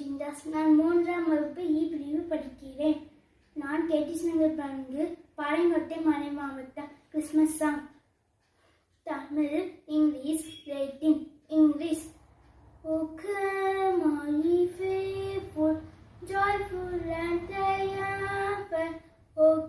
ஜிந்தாஸ் நான் மூன்றாம் வகுப்பு இ பிரிவு படிக்கிறேன். நான் கேட்டிஸ் நகர் பங்கு பாளையங்கோட்டை மலை மாவட்டம் Christmas song. Tamil English writing English. Okay my fave joyful and triumphant. Oh